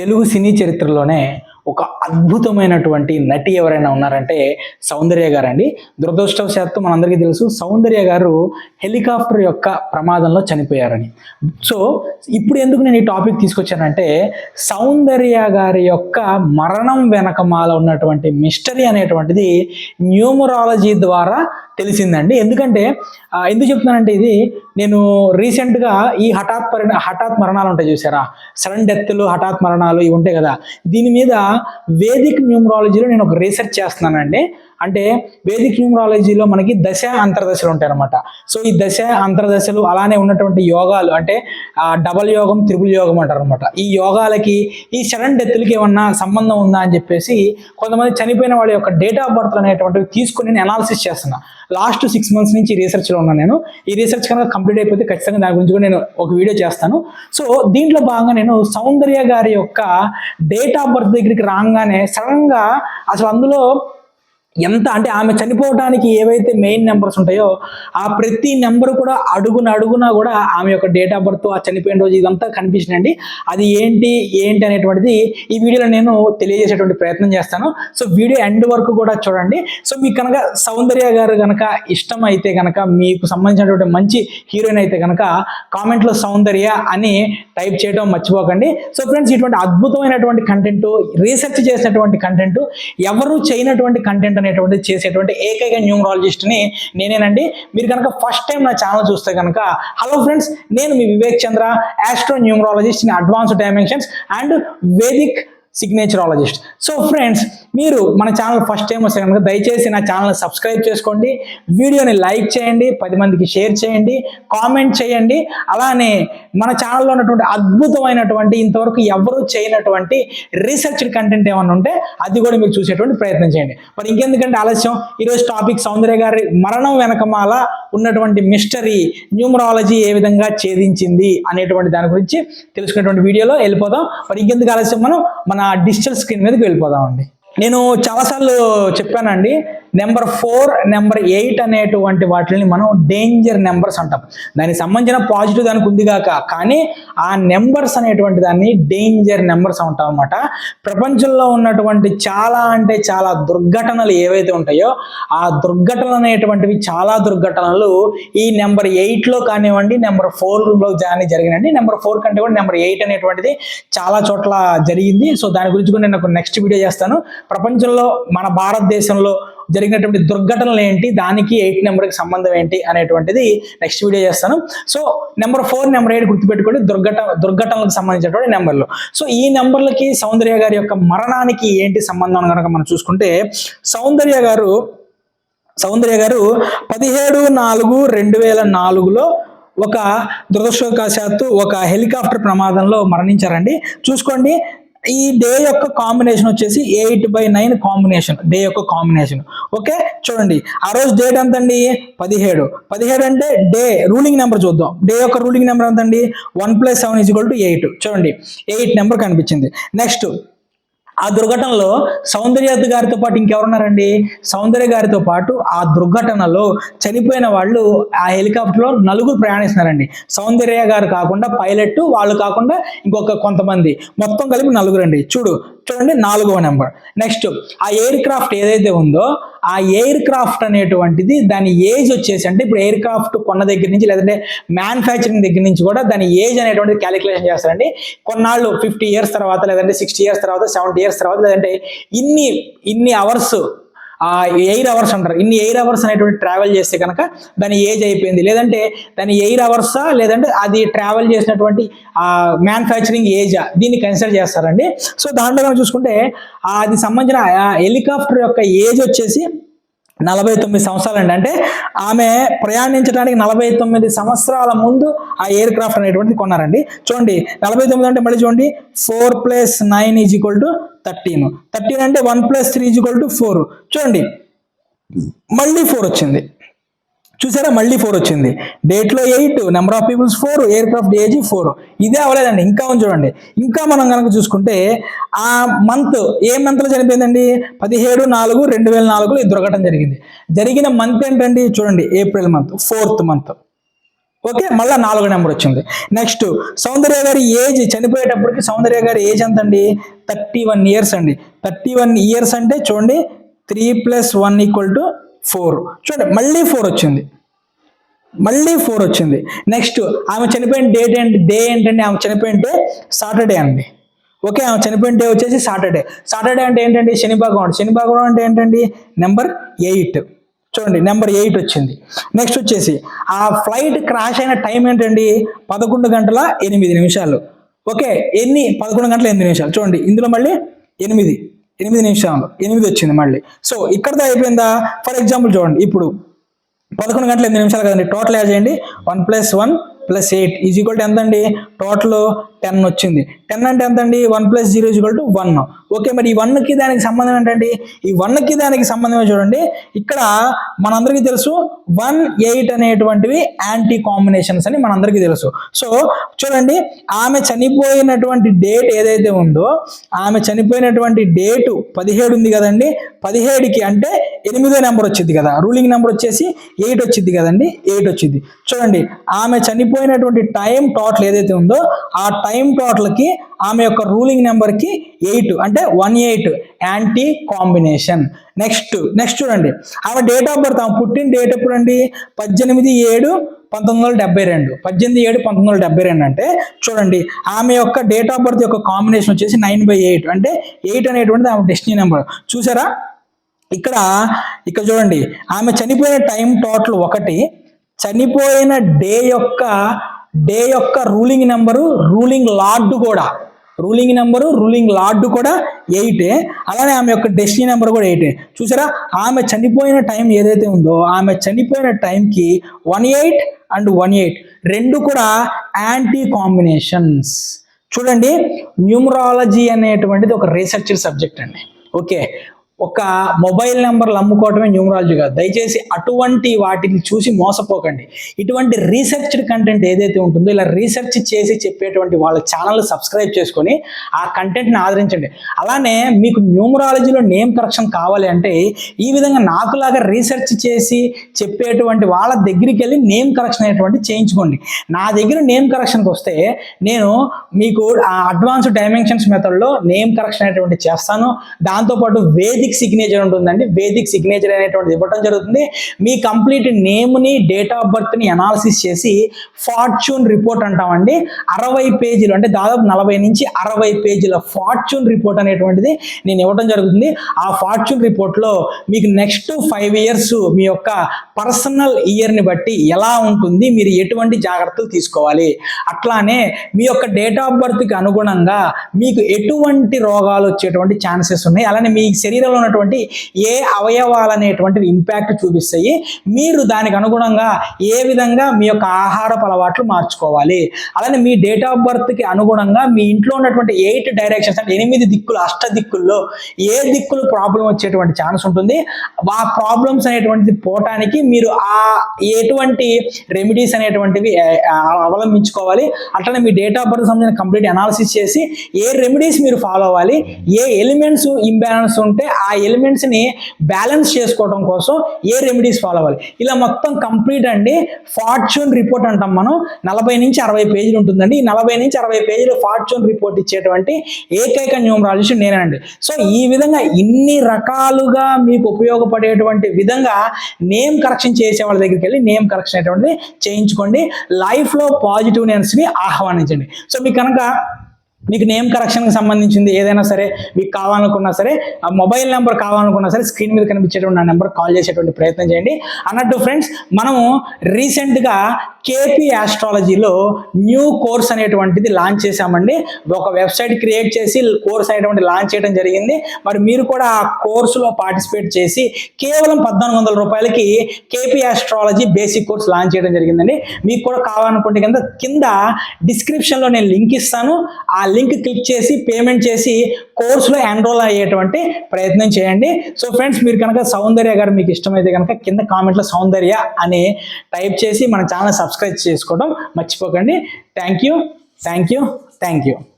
తెలుగు సినీ చరిత్రలోనే ఒక అద్భుతమైనటువంటి నటి ఎవరైనా ఉన్నారంటే సౌందర్య గారు అండి దురదృష్టవశాత్తు మనందరికీ తెలుసు సౌందర్య గారు హెలికాప్టర్ యొక్క ప్రమాదంలో చనిపోయారని. సో ఇప్పుడు ఎందుకు నేను ఈ టాపిక్ తీసుకొచ్చానంటే సౌందర్య గారి యొక్క మరణం వెనకమాల ఉన్నటువంటి మిస్టరీ అనేటువంటిది న్యూమరాలజీ ద్వారా తెలిసిందండి. ఎందుకంటే ఎందుకు చెప్తున్నానంటే ఇది నేను రీసెంట్గా ఈ హఠాత్ పరిణ హఠాత్ మరణాలు ఉంటాయి చూసారా? సడన్ డెత్లు హఠాత్ మరణాలు ఇవి ఉంటాయి కదా? దీని మీద వేదిక్ న్యూమరాలజీలో నేను ఒక రీసెర్చ్ చేస్తున్నానండి. అంటే వేదిక్ న్యూమరాలజీలో మనకి దశ అంతర్దశలు ఉంటాయి అనమాట సో ఈ దశ అంతర్దశలు అలానే ఉన్నటువంటి యోగాలు అంటే డబల్ యోగం త్రిపుల్ యోగం అంటారు అనమాట ఈ యోగాలకి ఈ సడన్ డెత్లకి ఏమన్నా సంబంధం ఉందా అని చెప్పేసి కొంతమంది చనిపోయిన వాళ్ళ యొక్క డేట్ ఆఫ్ బర్త్ అనేటువంటివి తీసుకుని నేను అనాలిసిస్ చేస్తున్నా. లాస్ట్ సిక్స్ మంత్స్ నుంచి రీసెర్చ్లో ఉన్నాను నేను. ఈ రీసెర్చ్ కనుక కంప్లీట్ అయిపోతే ఖచ్చితంగా దాని గురించి కూడా నేను ఒక వీడియో చేస్తాను. సో దీంట్లో భాగంగా నేను సౌందర్య గారి యొక్క డేట్ ఆఫ్ బర్త్ దగ్గరికి రాగానే సడన్గా అసలు అందులో ఎంత అంటే ఆమె చనిపోవడానికి ఏవైతే మెయిన్ నెంబర్స్ ఉంటాయో ఆ ప్రతి నెంబర్ కూడా అడుగున అడుగున కూడా ఆమె యొక్క డేట్ ఆఫ్ బర్త్ ఆ చనిపోయిన రోజు ఇదంతా కనిపించిందండి అది ఏంటి ఏంటి అనేటువంటిది ఈ వీడియోలో నేను తెలియజేసేటువంటి ప్రయత్నం చేస్తాను. సో వీడియో ఎండ్ వరకు కూడా చూడండి. సో మీకు కనుక సౌందర్య గారు కనుక ఇష్టం అయితే కనుక మీకు సంబంధించినటువంటి మంచి హీరోయిన్ అయితే కనుక కామెంట్లో సౌందర్య అని టైప్ చేయడం మర్చిపోకండి. సో ఫ్రెండ్స్ ఇటువంటి అద్భుతమైనటువంటి కంటెంట్ రీసెర్చ్ చేసినటువంటి కంటెంట్ ఎవరు చేయనటువంటి కంటెంట్ అనేటువంటిది చేసేటువంటి ఏకైక న్యూమరాలజిస్ట్ని నేనేనండి. మీరు కనుక ఫస్ట్ టైం నా ఛానల్ చూస్తే కనుక హలో ఫ్రెండ్స్ నేను మీ Vivek Chandra astro numerologist in advanced dimensions and vedic signaturologist so friends మీరు మన ఛానల్ ఫస్ట్ టైం వస్తే కనుక దయచేసి నా ఛానల్ సబ్స్క్రైబ్ చేసుకోండి. వీడియోని లైక్ చేయండి పది మందికి షేర్ చేయండి కామెంట్ చేయండి. అలానే మన ఛానల్లో ఉన్నటువంటి అద్భుతమైనటువంటి ఇంతవరకు ఎవరూ చేయనటువంటి రీసెర్చ్డ్ కంటెంట్ ఏమైనా ఉంటే అది కూడా మీరు చూసేటువంటి ప్రయత్నం చేయండి. మరి ఇంకెందుకంటే ఆలస్యం? ఈరోజు టాపిక్ సౌందర్య గారి మరణం వెనకమాల ఉన్నటువంటి మిస్టరీ న్యూమరాలజీ ఏ విధంగా ఛేదించింది అనేటువంటి దాని గురించి తెలుసుకునేటువంటి వీడియోలో వెళ్ళిపోదాం. మరి ఇంకెందుకు ఆలస్యం మనం మన డిజిటల్ స్క్రీన్ మీదకి వెళ్ళిపోదామండి. నేను చాలాసార్లు చెప్పానండి నెంబర్ ఫోర్ నెంబర్ ఎయిట్ అనేటువంటి వాటిని మనం డేంజర్ నెంబర్స్ అంటాం. దానికి సంబంధించిన పాజిటివ్ దానికి ఉంది కాక కానీ ఆ నెంబర్స్ అనేటువంటి దాన్ని డేంజర్ నెంబర్స్ అంటాం అనమాట ప్రపంచంలో ఉన్నటువంటి చాలా అంటే చాలా దుర్ఘటనలు ఏవైతే ఉంటాయో ఆ దుర్ఘటనలు అనేటువంటివి చాలా దుర్ఘటనలు ఈ నెంబర్ ఎయిట్లో కానివ్వండి నెంబర్ ఫోర్లో కానీ జరిగినండి నెంబర్ ఫోర్ కంటే కూడా నెంబర్ ఎయిట్ అనేటువంటిది చాలా చోట్ల జరిగింది. సో దాని గురించి కూడా నేను నెక్స్ట్ వీడియో చేస్తాను. ప్రపంచంలో మన భారతదేశంలో జరిగినటువంటి దుర్ఘటనలు ఏంటి? దానికి ఎయిట్ నెంబర్కి సంబంధం ఏంటి? అనేటువంటిది నెక్స్ట్ వీడియో చేస్తాను. So number four number eight గుర్తుపెట్టుకోండి. దుర్ఘట దుర్ఘటనలకు సంబంధించినటువంటి నెంబర్లు. సో ఈ నెంబర్లకి సౌందర్య గారి యొక్క మరణానికి ఏంటి సంబంధం కనుక మనం చూసుకుంటే సౌందర్య గారు సౌందర్య గారు పదిహేడు నాలుగు రెండు వేల నాలుగులో ఒక దురదృష్టవశాత్తు ఒక హెలికాప్టర్ ప్రమాదంలో మరణించారండి. చూసుకోండి ఈ డే యొక్క కాంబినేషన్ వచ్చేసి eight by nine combination day యొక్క కాంబినేషన్ ఓకే చూడండి. ఆ రోజు డేట్ ఎంత అండి పదిహేడు. పదిహేడు అంటే డే రూలింగ్ నెంబర్ చూద్దాం. డే యొక్క రూలింగ్ నెంబర్ ఎంత అండి one plus seven is equal to eight చూడండి. ఎయిట్ నెంబర్ కనిపించింది. నెక్స్ట్ ఆ దుర్ఘటనలో సౌందర్య గారితో పాటు ఇంకెవరున్నారండి? సౌందర్య గారితో పాటు ఆ దుర్ఘటనలో చనిపోయిన వాళ్ళు ఆ హెలికాప్టర్లో నలుగురు ప్రయాణిస్తున్నారండి. సౌందర్య గారు కాకుండా పైలట్ వాళ్ళు కాకుండా ఇంకొక కొంతమంది. మొత్తం కలిపి నలుగురండి. చూడు చూడండి నాలుగవ నెంబర్. నెక్స్ట్ ఆ ఎయిర్ క్రాఫ్ట్ ఏదైతే ఉందో ఆ ఎయిర్ క్రాఫ్ట్ అనేటువంటిది దాని ఏజ్ వచ్చేసి అంటే ఇప్పుడు ఎయిర్ క్రాఫ్ట్ కొన్న దగ్గర నుంచి లేదంటే మ్యానుఫ్యాక్చరింగ్ దగ్గర నుంచి కూడా దాని ఏజ్ అనేటువంటిది క్యాలిక్యులేషన్ చేస్తారండి. కొన్నాళ్ళు ఫిఫ్టీ ఇయర్స్ తర్వాత లేదంటే సిక్స్టీ ఇయర్స్ తర్వాత సెవెంటీ ఇయర్స్ తర్వాత లేదంటే ఇన్ని ఇన్ని అవర్స్ ఆ ఎయిర్ అవర్స్ అంటారు. ఇన్ని ఎయిర్ అవర్స్ అనేటువంటి ట్రావెల్ చేస్తే కనుక దాని ఏజ్ అయిపోయింది. లేదంటే దాని ఎయిర్ అవర్సా లేదంటే అది ట్రావెల్ చేసినటువంటి ఆ మ్యానుఫ్యాక్చరింగ్ ఏజా దీన్ని కన్సిడర్ చేస్తారండి. సో దాంట్లో మనం చూసుకుంటే అది సంబంధించిన హెలికాప్టర్ యొక్క ఏజ్ వచ్చేసి నలభై తొమ్మిది సంవత్సరాలు అండి అంటే ఆమె ప్రయాణించడానికి నలభై తొమ్మిది సంవత్సరాల ముందు ఆ ఎయిర్ క్రాఫ్ట్ అనేటువంటిది కొన్నారండి. చూడండి నలభై తొమ్మిది అంటే మళ్ళీ చూడండి four plus nine is equal to thirteen thirteen అంటే one plus three is equal to four చూడండి మళ్ళీ ఫోర్ వచ్చింది. చూసారా? మళ్ళీ ఫోర్ వచ్చింది. డేట్లో eight number of peoples four aircraft age four ఇదే అవ్వలేదండి ఇంకా ఉంది చూడండి. ఇంకా మనం కనుక చూసుకుంటే ఆ మంత్ ఏ మంత్లో చనిపోయిందండి? పదిహేడు నాలుగు రెండు వేల నాలుగులో ఈ దుర్ఘటన జరిగింది. జరిగిన మంత్ ఏంటండి? చూడండి. April month fourth month okay? మళ్ళీ నాలుగో నెంబర్ వచ్చింది. నెక్స్ట్ సౌందర్య గారి ఏజ్ చనిపోయేటప్పటికి సౌందర్య గారి ఏజ్ ఎంత అండి థర్టీ వన్ ఇయర్స్ అండి. థర్టీ వన్ ఇయర్స్ అంటే చూడండి three plus one equal to four. చూడండి మళ్ళీ ఫోర్ వచ్చింది. మళ్ళీ ఫోర్ వచ్చింది. నెక్స్ట్ ఆమె చనిపోయిన డేట్ ఏంటి? డే ఏంటండి? ఆమె చనిపోయిన డే సాటర్డే అండి. ఓకే ఆమె చనిపోయిన డే వచ్చేసి సాటర్డే. సాటర్డే అంటే ఏంటండి? శని భగవాన్ శని అంటే ఏంటండి? Number eight. చూడండి నెంబర్ ఎయిట్ వచ్చింది. నెక్స్ట్ వచ్చేసి ఆ ఫ్లైట్ క్రాష్ అయిన టైం ఏంటండి? పదకొండు గంటల ఎనిమిది నిమిషాలు. ఓకే ఎన్ని? పదకొండు గంటల ఎనిమిది నిమిషాలు. చూడండి ఇందులో మళ్ళీ ఎనిమిది. ఎనిమిది నిమిషాలు ఎనిమిది వచ్చింది మళ్ళీ. సో ఇక్కడతో అయిపోయిందా? ఫర్ ఎగ్జాంపుల్ చూడండి ఇప్పుడు పదకొండు గంటల ఎనిమిది నిమిషాలు కదండి టోటల్ యాడ్ చేయండి. One plus one plus eight is equal to ఎంత అండి టోటల్ టెన్ వచ్చింది. టెన్ అంటే ఎంత అండి one plus zero is to one. Okay మరి ఈ వన్కి దానికి సంబంధం ఏంటండి? ఈ వన్కి దానికి సంబంధమే చూడండి. ఇక్కడ మనందరికీ తెలుసు వన్ ఎయిట్ అనేటువంటివి యాంటీ కాంబినేషన్స్ అని మనందరికీ తెలుసు. సో చూడండి ఆమె చనిపోయినటువంటి డేట్ ఏదైతే ఉందో ఆమె చనిపోయినటువంటి డేటు పదిహేడు ఉంది కదండి. పదిహేడుకి అంటే ఎనిమిదో నెంబర్ వచ్చింది కదా. రూలింగ్ నెంబర్ వచ్చేసి ఎయిట్ వచ్చింది కదండి. ఎయిట్ వచ్చింది. చూడండి ఆమె చనిపోయినటువంటి టైం టోటల్ ఏదైతే ఉందో ఆ టైం టోటల్కి ఆమె యొక్క రూలింగ్ నెంబర్కి ఎయిట్ అంటే one eight anti combination. Next next చూడండి. ఆమె డేట్ ఆఫ్ బర్త్ ఆమె పుట్టిన డేట్ ఎప్పుడు అండి పద్దెనిమిది ఏడు పంతొమ్మిది వందల డెబ్బై రెండు. పద్దెనిమిది ఏడు పంతొమ్మిది వందల డెబ్బై రెండు అంటే చూడండి ఆమె యొక్క డేట్ ఆఫ్ బర్త్ యొక్క కాంబినేషన్ వచ్చేసి నైన్ బై ఎయిట్ అంటే ఎయిట్ అనేటువంటిది ఆమె డెస్టినీ నెంబర్ చూసారా? ఇక్కడ ఇక్కడ చూడండి. ఆమె చనిపోయిన టైం టోటల్ ఒకటి. చనిపోయిన డే యొక్క డే యొక్క రూలింగ్ నెంబరు రూలింగ్ లార్డు కూడా. రూలింగ్ నెంబరు రూలింగ్ లార్డు కూడా ఎయిటే. అలానే ఆమె యొక్క డెస్టినీ నెంబర్ కూడా ఎయిటే. చూసారా? ఆమె చనిపోయిన టైం ఏదైతే ఉందో ఆమె చనిపోయిన టైంకి one eight and one eight. రెండు కూడా యాంటీ కాంబినేషన్స్. చూడండి న్యూమరాలజీ అనేటువంటిది ఒక రీసెర్చ్ సబ్జెక్ట్ అండి. ఓకే. ఒక మొబైల్ నెంబర్లు అమ్ముకోవటమే న్యూమరాలజీ కాదు. దయచేసి అటువంటి వాటిని చూసి మోసపోకండి. ఇటువంటి రీసెర్చ్డ్ కంటెంట్ ఏదైతే ఉంటుందో ఇలా రీసెర్చ్ చేసి చెప్పేటువంటి వాళ్ళ ఛానల్ సబ్స్క్రైబ్ చేసుకొని ఆ కంటెంట్ని ఆదరించండి. అలానే మీకు న్యూమరాలజీలో నేమ్ కరెక్షన్ కావాలి అంటే ఈ విధంగా నాకులాగా రీసెర్చ్ చేసి చెప్పేటువంటి వాళ్ళ దగ్గరికి వెళ్ళి నేమ్ కరెక్షన్ అనేటువంటి చేయించుకోండి. నా దగ్గర నేమ్ కరెక్షన్కి వస్తే నేను మీకు ఆ అడ్వాన్స్ డైమెన్షన్స్ మెథడ్లో నేమ్ కరెక్షన్ అనేటువంటి చేస్తాను. దాంతోపాటు వేదిక సిగ్నేచర్ ఉంటుందండి. వేదిక్ సిగ్నేచర్ అనేటువంటిది ఇవ్వడం జరుగుతుంది. మీ కంప్లీట్ నేమ్ని డేట్ ఆఫ్ బర్త్ని అనాలిసిస్ చేసి ఫార్చ్యూన్ రిపోర్ట్ అంటామండి. అరవై పేజీలు అంటే దాదాపు నలభై నుంచి అరవై పేజీల ఫార్చ్యూన్ రిపోర్ట్ అనేటువంటిది నేను ఇవ్వడం జరుగుతుంది. ఆ ఫార్చ్యూన్ రిపోర్ట్లో మీకు నెక్స్ట్ ఫైవ్ ఇయర్స్ మీ యొక్క పర్సనల్ ఇయర్ని బట్టి ఎలా ఉంటుంది మీరు ఎటువంటి జాగ్రత్తలు తీసుకోవాలి. అట్లానే మీ యొక్క డేట్ ఆఫ్ బర్త్కి అనుగుణంగా మీకు ఎటువంటి రోగాలు వచ్చేటువంటి ఛాన్సెస్ ఉన్నాయి. అలానే మీ శరీరంలో ఉన్నటువంటి ఏ అవయవాలు అనేటువంటివి ఇంపాక్ట్ చూపిస్తాయి. మీరు దానికి అనుగుణంగా ఏ విధంగా మీ యొక్క ఆహారపు అలవాట్లు మార్చుకోవాలి. అలానే మీ డేట్ ఆఫ్ బర్త్కి అనుగుణంగా మీ ఇంట్లో ఉన్నటువంటి ఎయిట్ డైరెక్షన్స్ అంటే ఎనిమిది దిక్కులు అష్ట దిక్కుల్లో ఏ దిక్కులు ప్రాబ్లం వచ్చేటువంటి ఛాన్స్ ఉంటుంది. ఆ ప్రాబ్లమ్స్ అనేటువంటిది పోవటానికి మీరు ఆ ఎటువంటి రెమెడీస్ అనేటువంటివి అవలంబించుకోవాలి. అట్లనే మీ డేట్ ఆఫ్ బర్త్ సంబంధించిన కంప్లీట్ అనాలిసిస్ చేసి ఏ రెమెడీస్ మీరు ఫాలో అవ్వాలి ఏ ఎలిమెంట్స్ ఇంబ్యాలెన్స్ ఉంటే ఆ ఆ ఎలిమెంట్స్ని బ్యాలెన్స్ చేసుకోవడం కోసం ఏ రెమెడీస్ ఫాలో అవ్వాలి? ఇలా మొత్తం కంప్లీట్ అండి. ఫార్చ్యూన్ రిపోర్ట్ అంటాం మనం. నలభై నుంచి అరవై పేజీలు ఉంటుందండి. ఈ నలభై నుంచి అరవై పేజీలు ఫార్చ్యూన్ రిపోర్ట్ ఇచ్చేటువంటి ఏకైక న్యూమరాలజిస్ట్ నేనండి సో ఈ విధంగా ఇన్ని రకాలుగా మీకు ఉపయోగపడేటువంటి విధంగా నేమ్ కరెక్షన్ చేసే వాళ్ళ దగ్గరికి వెళ్ళి నేమ్ కరెక్షన్ అనేటువంటిది చేయించుకోండి. లైఫ్లో పాజిటివ్నెస్ని ఆహ్వానించండి. సో మీకు కనుక మీకు నేమ్ కరెక్షన్కి సంబంధించింది ఏదైనా సరే మీకు కావాలనుకున్నా సరే ఆ మొబైల్ నెంబర్ కావాలనుకున్నా సరే స్క్రీన్ మీద కనిపించేటువంటి నా నెంబర్ కాల్ చేసేటువంటి ప్రయత్నం చేయండి. అన్నట్టు ఫ్రెండ్స్ మనము రీసెంట్గా కేపీ ఆస్ట్రాలజీలో న్యూ కోర్స్ అనేటువంటిది లాంచ్ చేశామండి. ఒక వెబ్సైట్ క్రియేట్ చేసి కోర్స్ అనేటువంటి లాంచ్ చేయడం జరిగింది. మరి మీరు కూడా ఆ కోర్సులో పార్టిసిపేట్ చేసి కేవలం పద్నాలుగు వందల రూపాయలకి KP astrology basic course launch చేయడం జరిగిందండి. మీకు కూడా కావాలనుకుంటే కింద కింద డిస్క్రిప్షన్లో నేను లింక్ ఇస్తాను. ఆ లింక్ క్లిక్ చేసి పేమెంట్ చేసి కోర్సులో ఎన్రోల్ అయ్యేటువంటి ప్రయత్నం చేయండి. సో ఫ్రెండ్స్ మీరు కనుక సౌందర్య గారు మీకు ఇష్టమైతే కనుక కింద కామెంట్లో సౌందర్య అని టైప్ చేసి మన ఛానల్ సబ్స్క్రైబ్ చేసుకోవడం మర్చిపోకండి. Thank you thank you thank you